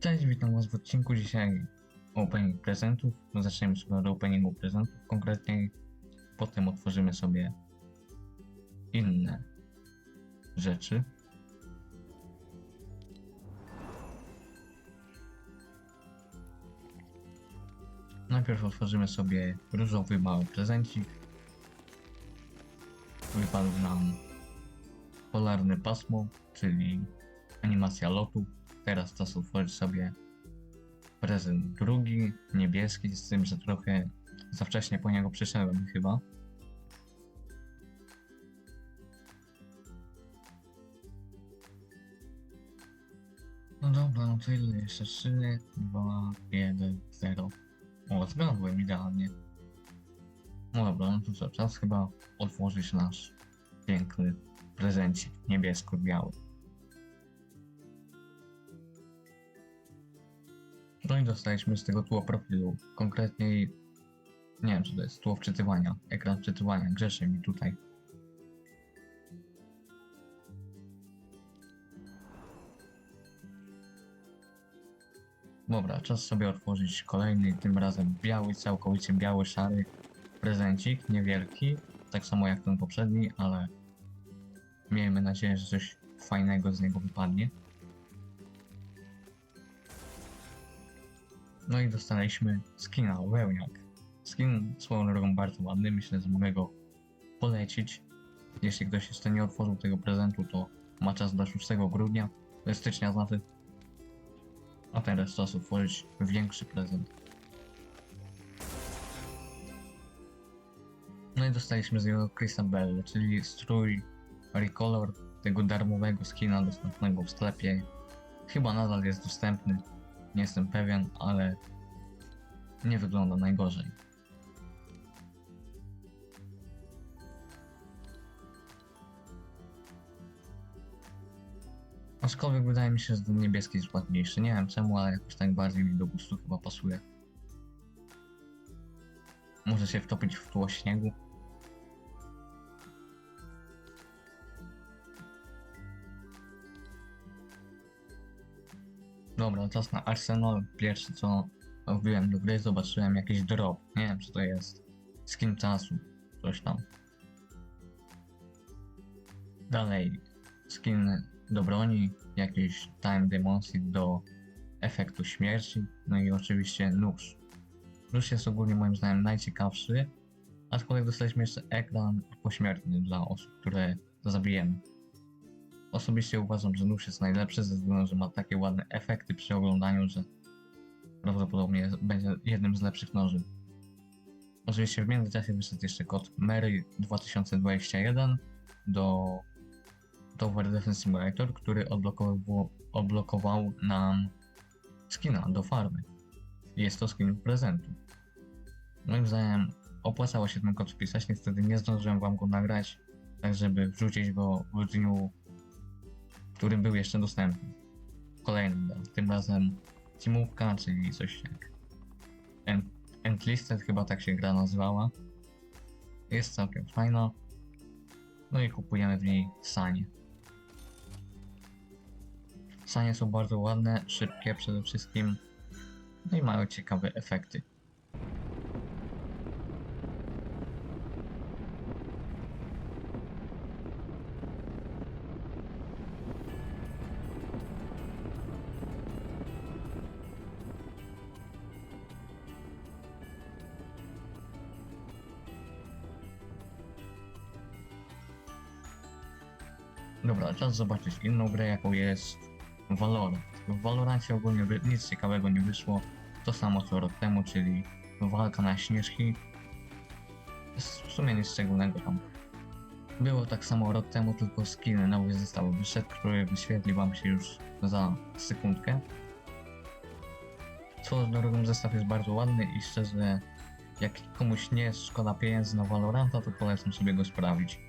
Cześć, witam was w odcinku dzisiaj opening prezentów. No, Zaczniemy sobie od openingu prezentów konkretniej. Potem otworzymy sobie inne rzeczy. Najpierw otworzymy sobie różowy mały prezencik. Wypadł nam polarne pasmo, czyli animacja lotu. Teraz czas otworzyć sobie prezent drugi, niebieski, z tym, że trochę za wcześnie po niego przyszedłem chyba. No dobra, no to ile jeszcze? 3, 2, 1, 0. O, zgadłem idealnie. No dobra, no to co, czas chyba otworzyć nasz piękny prezencik niebiesko-biały. I dostaliśmy z tego tło profilu. Konkretniej, nie wiem, czy to jest tło wczytywania, ekran wczytywania, grzeszy mi tutaj. Dobra, czas sobie otworzyć kolejny, tym razem biały, całkowicie biały, szary prezencik, niewielki, tak samo jak ten poprzedni, ale miejmy nadzieję, że coś fajnego z niego wypadnie. No i dostaliśmy skina Wełniak. Skin swoją drogą bardzo ładny, myślę, że mogę go polecić. Jeśli ktoś jeszcze nie otworzył tego prezentu, to ma czas do 6 grudnia, stycznia znaczy. A teraz czas otworzyć większy prezent. No i dostaliśmy z niego Chrisa Bell, czyli strój Recolor tego darmowego skina dostępnego w sklepie. Chyba nadal jest dostępny, nie jestem pewien, ale nie wygląda najgorzej. Aczkolwiek wydaje mi się, że ten niebieski jest ładniejszy. Nie wiem czemu, ale jakoś tak bardziej mi do gustu chyba pasuje. Może się wtopić w tło śniegu. Dobra, czas na Arsenal. Pierwsze co wbiłem do gry, zobaczyłem jakiś drop. Nie wiem co to jest. Skin czasu. Coś tam. Dalej. Skin do broni. Jakiś time demonstrat do efektu śmierci. No i oczywiście nóż. Nóż jest ogólnie moim zdaniem najciekawszy. Aczkolwiek dostaliśmy jeszcze ekran pośmiertny dla osób, które zabijemy. Osobiście uważam, że nóż jest najlepszy ze względu, że ma takie ładne efekty przy oglądaniu, że prawdopodobnie będzie jednym z lepszych noży. Oczywiście w międzyczasie wyszedł jeszcze kod Mary 2021 do Tower Defense Simulator, który odblokował, odblokował nam skina do farmy. Jest to skin prezentu. Moim zdaniem opłacało się ten kod wpisać, niestety nie zdążyłem wam go nagrać, tak żeby wrzucić go w dniu który był jeszcze dostępny. Kolejny dan. Tym razem Teamówka, czyli coś jak End- chyba tak się gra nazywała. Jest całkiem fajna. No i kupujemy w niej sanie. Sanie są bardzo ładne, szybkie przede wszystkim. No i mają ciekawe efekty. Dobra, czas zobaczyć inną grę, jaką jest Valorant. W Valorancie ogólnie nic ciekawego nie wyszło. To samo co rok temu, czyli walka na śnieżki. W sumie nic szczególnego tam. Było tak samo rok temu, tylko skin nowy zestaw wyszedł, który wyświetli wam się już za sekundkę. Swoją drogą zestaw jest bardzo ładny i szczerze, jak komuś nie szkoda pieniędzy na Valoranta, to polecam sobie go sprawdzić.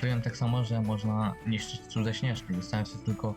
Odkryłem tak samo, że można niszczyć cudze śnieżki. Wystarczy tylko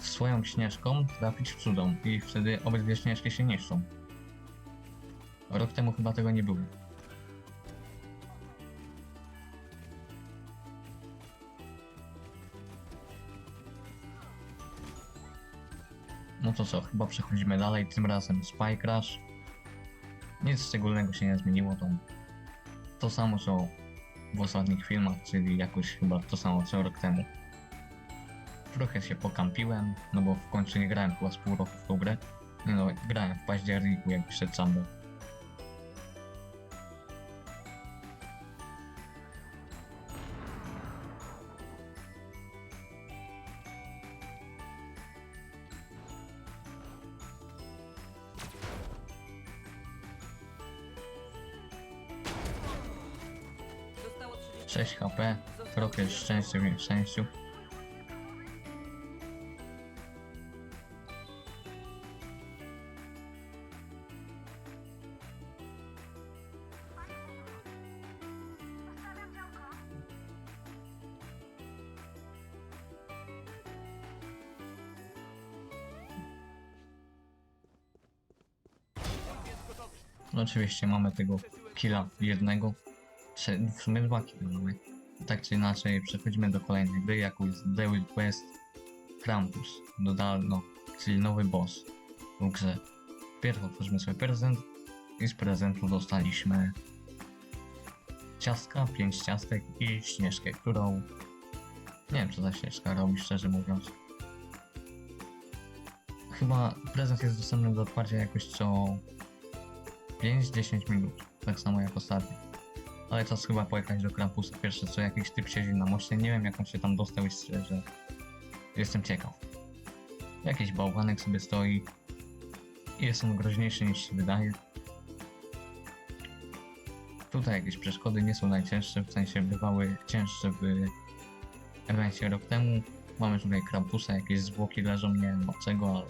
swoją śnieżką trafić w cudą i wtedy obydwie śnieżki się niszczą. Rok temu chyba tego nie było. No to co, chyba przechodzimy dalej, tym razem Spy Crash. Nic szczególnego się nie zmieniło, to to samo co w ostatnich filmach, czyli jakoś chyba to samo co rok temu. Trochę się pokampiłem, no bo w końcu nie grałem chyba z pół roku w grę. No, grałem w październiku, jak wyszedł Chamber. 6 HP, trochę szczęścia w nieszczęściu. Oczywiście mamy tego killa jednego, W sumie dwa mamy. Tak czy inaczej przechodzimy do kolejnej gry, jaką jest Devil Quest Krampus, dodano, czyli nowy boss w grze. Pierw otworzymy sobie prezent i z prezentu dostaliśmy ciastka, pięć ciastek i śnieżkę, którą nie wiem co ta śnieżka robi szczerze mówiąc. Chyba prezent jest dostępny do otwarcia jakoś co 5-10 minut, tak samo jak ostatnio. Ale czas chyba pojechać do Krampusa. Pierwsze co jakiś typ siedzi na moście, nie wiem jak on się tam dostał i szczerze jestem ciekaw. Jakiś bałwanek sobie stoi jest on groźniejszy niż się wydaje. Tutaj jakieś przeszkody nie są najcięższe, w sensie bywały cięższe w evencie rok temu. Mamy tutaj Krampusa, jakieś zwłoki leżą, nie wiem dlaczego, ale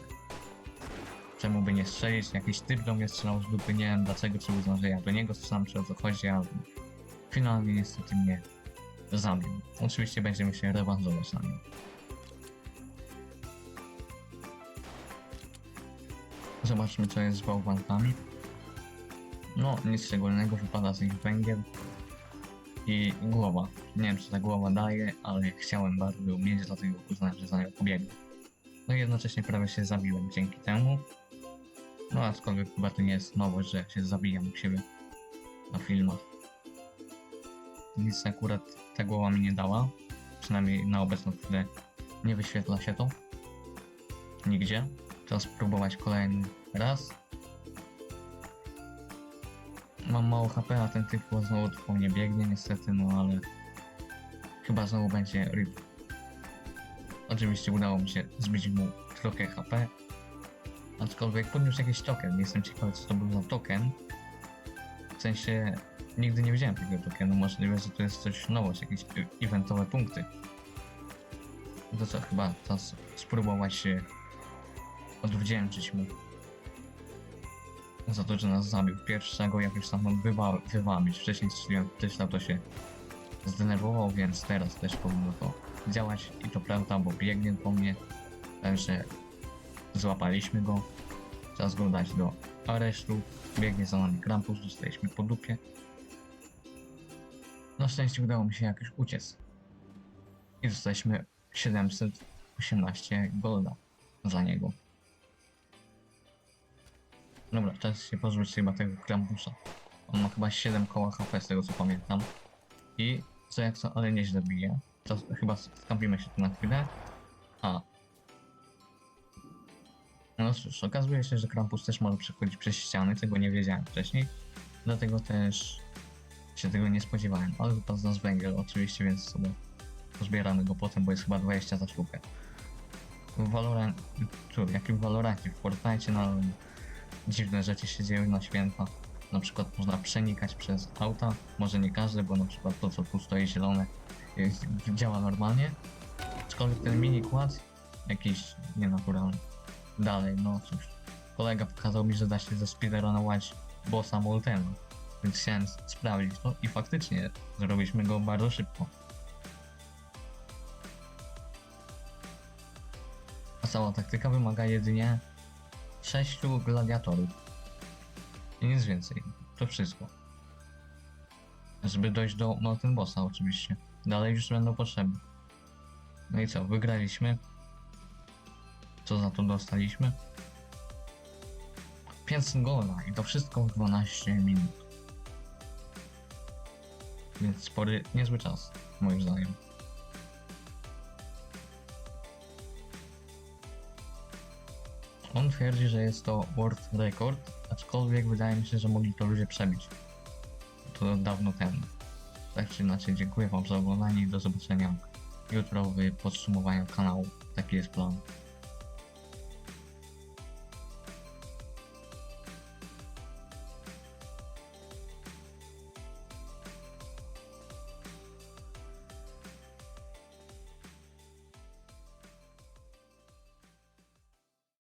czemu by nie strzelić? Jakiś typ do mnie strzelał z dupy, nie wiem dlaczego, czy uznał, że ja do niego strzelam, czy o co chodzi, ale finalnie niestety mnie zabił. Oczywiście będziemy się rewanżować na nim. Zobaczmy co jest z bałwankami. No, nic szczególnego, wypada z nich węgiel i głowa. Nie wiem co ta głowa daje, ale chciałem bardzo ją mieć, dlatego uznałem, że za nią pobiegnę. No i jednocześnie prawie się zabiłem dzięki temu. No aczkolwiek chyba to nie jest nowość, że się zabijam u siebie na filmach. Nic akurat ta głowa mi nie dała. Przynajmniej na obecną chwilę nie wyświetla się to. Nigdzie. Czas spróbować kolejny raz. Mam mało HP, a ten typ znowu po mnie biegnie niestety, no ale chyba znowu będzie rip. Oczywiście udało mi się zbić mu trochę HP, aczkolwiek podniósł jakiś token. Jestem ciekawy co to był za token. W sensie nigdy nie widziałem takiego tokenu, możliwe, że to jest coś nowość, jakieś e- eventowe punkty. No to co, chyba czas spróbować się odwdzięczyć mu za to, że nas zabił. Pierwszego jakoś tam wywa wywabić. Wcześniej też na to się zdenerwował, więc teraz też powinno to działać i to prawda, bo biegnie po mnie, także złapaliśmy go. Czas go dać do aresztu. Biegnie za nami Krampus, dostaliśmy po dupie. Na szczęście udało mi się jakoś uciec. I dostaliśmy 718 golda za niego. Dobra, czas się pozbyć chyba tego Krampusa. On ma chyba 7 koła HP z tego co pamiętam. I co jak co, ale nieźle bije. To chyba skampimy się tu na chwilę. A. No cóż, okazuje się, że Krampus też może przechodzić przez ściany, czego nie wiedziałem wcześniej. Dlatego też się tego nie spodziewałem. Ale wypadł z nas węgiel oczywiście, więc sobie pozbieramy go potem, bo jest chyba 20 za sztukę. Valorant, tu, jakim Valorancie, w Fortnite, no dziwne rzeczy się dzieją na święta. Na przykład można przenikać przez auta, może nie każde, bo na przykład to co tu stoi zielone działa normalnie. Aczkolwiek ten mini kład jakiś nienaturalny. Dalej, no cóż. Kolega pokazał mi, że da się ze speedrunować bossa Moltena, więc chciałem sprawdzić to i faktycznie zrobiliśmy go bardzo szybko. A cała taktyka wymaga jedynie 6 gladiatorów. I nic więcej. To wszystko. Żeby dojść do Mountain Bossa oczywiście. Dalej już będą potrzebne. No i co, wygraliśmy. Co za to dostaliśmy? 500 golda i to wszystko w 12 minut. Więc spory, niezły czas, moim zdaniem. On twierdzi, że jest to world record, aczkolwiek wydaje mi się, że mogli to ludzie przebić. To dawno temu. Tak czy inaczej, dziękuję Wam za oglądanie i do zobaczenia jutro w podsumowaniu kanału. Taki jest plan.